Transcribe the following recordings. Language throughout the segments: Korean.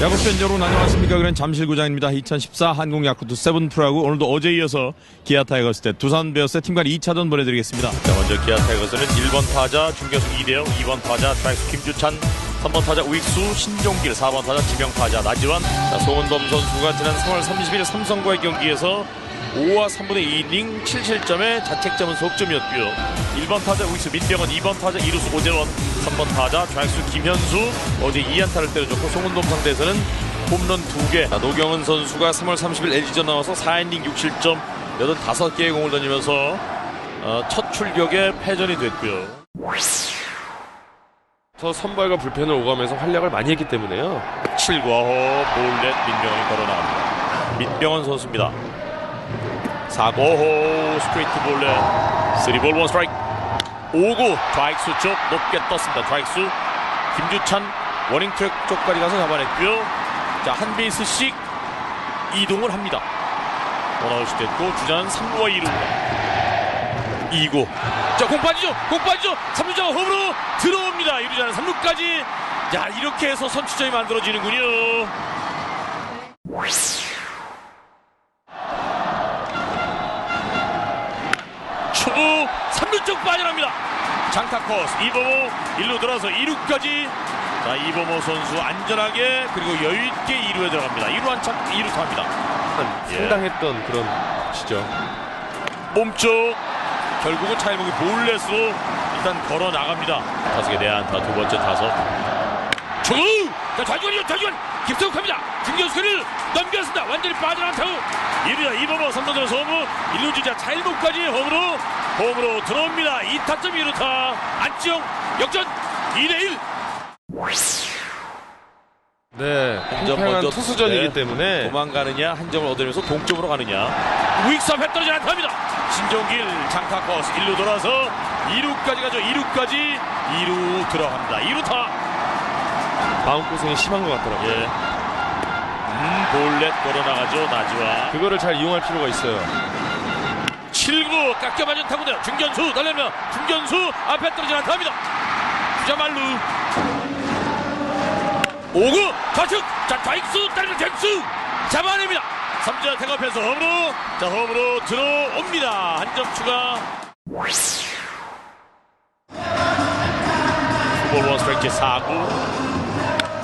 야구 팬 여러분 안녕하십니까? 그런 잠실구장입니다. 2014 한국 야쿠트 세븐 프로야구. 오늘도 어제 이어서 기아 타이거스 대 두산 베어스의 팀간 2차전 보내드리겠습니다. 자 먼저 기아 타이거스는 1번 타자 중교수 이대영 2번 타자 트라이스 김주찬 3번 타자 우익수 신종길 4번 타자 지명 타자 나지완 자, 송은범 선수가 지난 3월 30일 삼성과의 경기에서 5와 3분의 2이닝 7실점에 자책점은 속점이었고요. 1번 타자 우익수 민병헌, 2번 타자 이루수 오재원, 3번 타자 좌익수 김현수 어제 2안타를 때려줬고 송은동 상대에서는 홈런 2개. 자, 노경은 선수가 3월 30일 LG전 나와서 4이닝 6실점 85개의 공을 던지면서 어, 첫 출격에 패전이 됐고요. 서 선발과 불펜을 오가면서 활약을 많이 했기 때문에요. 7과 호 볼넷 민병헌이 걸어나갑니다. 민병헌 선수입니다. 4고호 스트레이트 볼넷 3볼 1 스트라이크 5구 좌익수 쪽 높게 떴습니다. 좌익수 김주찬 워닝 트랙 쪽까지 가서 잡아냈고요. 자, 한 베이스씩 이동을 합니다. 원아웃이 됐고 주자는 3루와 2루입니다. 2구 자, 공 빠지죠. 공 빠지죠. 3루자가 홈으로 들어옵니다. 2루자는 3루까지 자, 이렇게 해서 선취점이 만들어지는군요. 초구 3루 쪽 빠져납니다. 장타 코스 이범호 1루 들어서 2루까지 자 이범호 선수 안전하게 그리고 여유 있게 2루에 들어갑니다. 2루 한참 2루 탑니다. 예. 상당했던 그런 시죠. 몸쪽 결국은 차일목이 볼넷으로 일단 걸어 나갑니다. 타석의 내안타 두 번째 타석. 초구 자 좌중간이요 좌중간 깊숙합니다. 중견수를 넘겼습니다. 완전히 빠져나간 타구 1루자 이범호 3루 들어서 홈으로 1루 주자 차일목까지 홈으로 홈으로 들어옵니다. 2타점 2루타 안치영 역전 2대1 네, 먼저 팽팽한 먼저 투수전이기 네. 때문에 도망가느냐 한 점을 얻으면서 동점으로 가느냐 앞에 떨어지는 안타입니다 신종길 장타 코스 1루 돌아서 2루까지 가죠 2루까지 2루 들어갑니다 2루타 마음고생이 심한 것 같더라고요. 예. 음 볼넷 걸어나가죠 나지와. 그거를 잘 이용할 필요가 있어요. 7구 깎여 맞은 타구네요 중견수 달려면 중견수 앞에 떨어지는 안타입니다. 주자 말루. 5구 좌측. 자 좌익수 딸려 잭수. 잡아냅니다. 3자 태업해서 홈으로. 자 홈으로 들어옵니다. 한 점 추가 스트라이크 4구.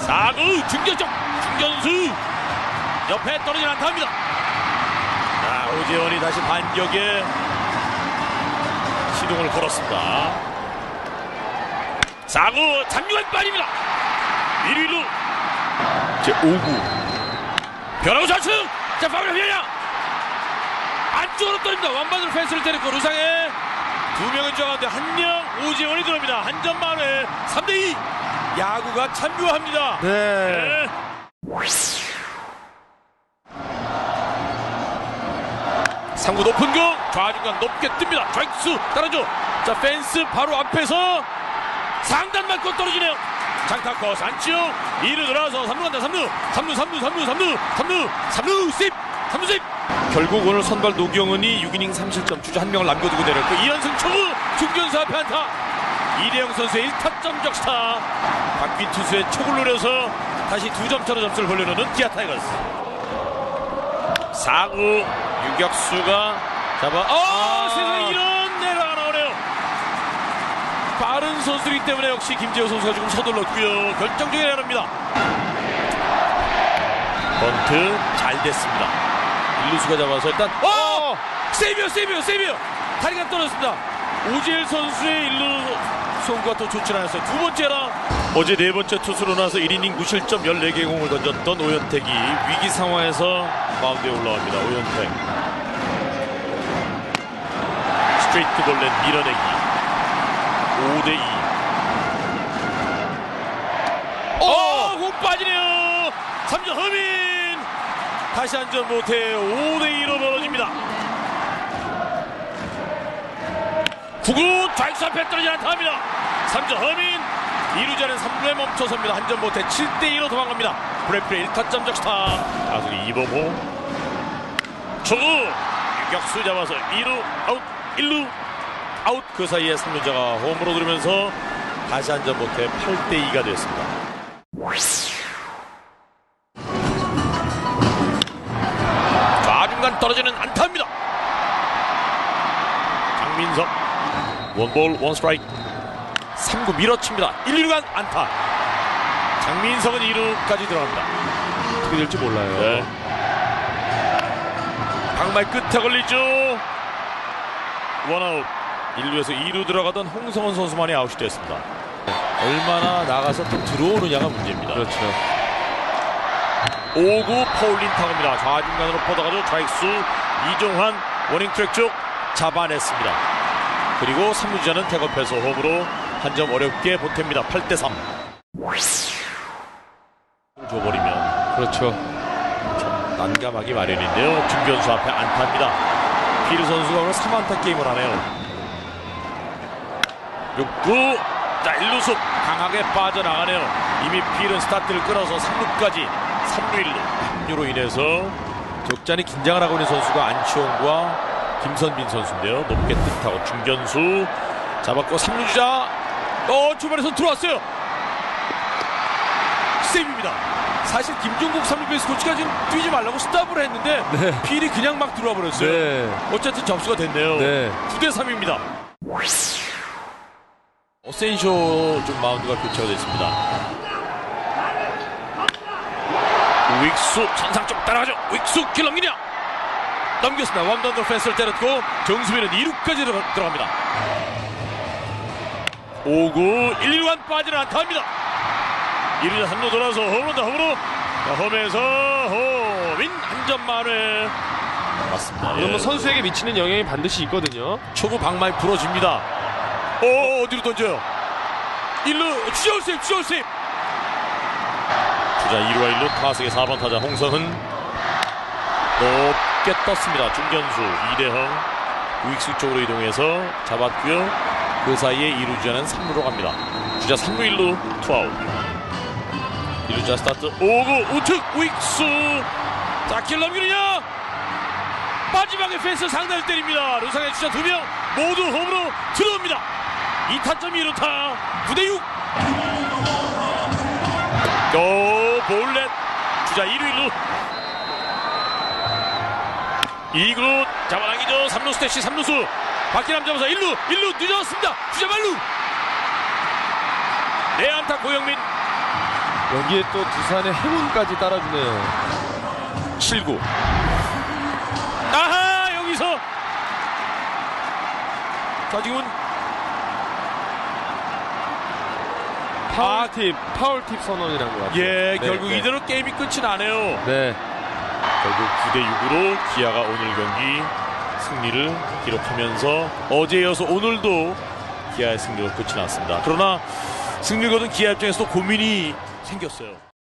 4구 중견쪽 중견수. 옆에 떨어지는 안타입니다. 자, 오재원이 다시 반격에 시동을 걸었습니다. 4구 장유한 빠집니다. 1위로. 제 5구. 변화구 좌측! 자 파울이 피하냐? 안쪽으로 떨립니다. 완반으로 펜스를 때렸고 루상에 두 명은 정한데 한 명 오재원이 들어옵니다. 한 점 만에 3대2 야구가 참 묘합니다. 네. 네. 상구 높은 공. 좌중간 높게 뜹니다. 좌익수 따라줘. 자 펜스 바로 앞에서 상단 맞고 떨어지네요. 장타커스 안치용 2루 들어와서 3루 간다. 3루. 3루 3루 3루 3루 3루 3루 10 3루 10 결국 오늘 선발 노경은이 6이닝 3실점 주자 한 명을 남겨두고 내렸고 이현승 초구 중견수 앞에 안타. 이대영 선수의 1타점 적시타. 박빈 투수의 촉을 노려서 다시 두 점 차로 점수를 벌려놓는 기아 타이거스. 4구 유격수가 잡아 어 세상에 이런 내가 나오네요. 빠른 선수이기 때문에 역시 김재호 선수가 조금 서둘렀고요. 결정적인 에러입니다. 번트 잘 됐습니다 일루수가 잡아서 일단 어! 세이비어 세이비어 세이비어 다리가 떨어졌습니다. 오지일 선수의 일루 송구가 또 좋지 않았어요. 두 번째라 어제 네 번째 투수로 나서 1이닝 무실점 14개 공을 던졌던 오현택이 위기 상황에서 마운드에 올라옵니다. 오현택. 스트레이트 볼넷 밀어내기. 5대2 어! 공 빠지네요. 3점 허민 다시 한점 못해 5대2로 벌어집니다. 9구 좌익수 앞에 떨어지는 안타입니다. 3점 허민. 2루자는 3루에 멈춰섭니다. 한점 못해 7대2로 도망갑니다. 브레이프의 1타점 적시타. 타석이 이범호. 초구. 유격수 잡아서 2루 아웃 1루. 아웃. 그 사이에 3루자가 홈으로 들으면서 다시 한 점 못해 8대2가 됐습니다 떨어지는 안타입니다. 장민석 원볼 원 스트라이크 3구 밀어칩니다. 1, 2루 간 안타. 장민석은 2루까지 들어갑니다. 어떻게 될지 몰라요. 네. 방말 끝에 걸리죠. 원아웃. 1루에서 2루 들어가던 홍성원 선수만이 아웃이 됐습니다. 얼마나 나가서 또 들어오느냐가 문제입니다. 그렇죠. 5구 파울린 타구입니다. 좌중간으로 뻗어가지고 좌익수 이종환 워닝 트랙 쪽 잡아냈습니다. 그리고 3루자는 태업해서 홈으로 한 점 어렵게 보탭니다. 8대 3. 줘버리면 그렇죠. 난감하기 마련인데요. 중견수 앞에 안타입니다. 피르 선수가 오늘 3안타 게임을 하네요. 6구 자 1루수 강하게 빠져나가네요. 이미 피르 스타트를 끌어서 3루까지 3루 1루 합류로 인해서 적잖이 긴장을 하고 있는 선수가 안치홍과 김선빈 선수인데요. 높게 뜻하고 중견수 잡았고 3루 주자 어 주변에서 들어왔어요. 세이브입니다. 사실 김종국 3루 베이스 코치가 지금 뛰지 말라고 스탑을 했는데 네. 필이 그냥 막 들어와 버렸어요. 네. 어쨌든 접수가 됐네요. 네. 9대 3입니다. 어센쇼 좀 마운드가 교체가 됐습니다. 윅수 천상 쪽 따라가죠. 윅수 길넘기냐? 넘겼습니다. 원던더 펜스를 때렸고 정수빈은 2루까지 들어, 들어갑니다. 5구 1, 2루간 빠지는 안타입니다. 1루자 3루 돌아서 홈으로 홈으로 자, 홈에서 홈인 한 점 만회 맞습니다. 이건 뭐 선수에게 미치는 영향이 반드시 있거든요. 초구 방망이 부러집니다. 오, 어디로 던져요? 1루, 주저올세입, 주저올세입! 주자 2루와 1루, 타석의 4번 타자 홍성은 높게 떴습니다. 중견수 이대형 우익수 쪽으로 이동해서 잡았고요. 그 사이에 2루 주자는 3루로 갑니다. 주자 3루 1루 투아웃. 1루자 스타트 5구 우측 우익수 자 길 넘기느냐 마지막에 펜스 상단을 때립니다. 루상의 주자 두명 모두 홈으로 들어옵니다. 2타점 1루타 9대6 또 볼넷. 주자 1루 1루. 2구 잡아당기죠. 3루 스태시 3루수. 박기남 잡아서 1루 1루 늦었습니다. 주자 말루. 내안타 고영민. 여기에 또 두산의 행운까지 따라주네요. 7구. 아하 여기서. 자 지금은 파울 팁, 파울 팁 선언이란 것 같아요. 예 네, 결국 네. 이대로 게임이 끝이 나네요 네. 결국 9대 6으로 기아가 오늘 경기 승리를 기록하면서 어제 이어서 오늘도 기아의 승리로 끝이 났습니다 그러나 승리 거둔 기아 입장에서도 고민이 생겼어요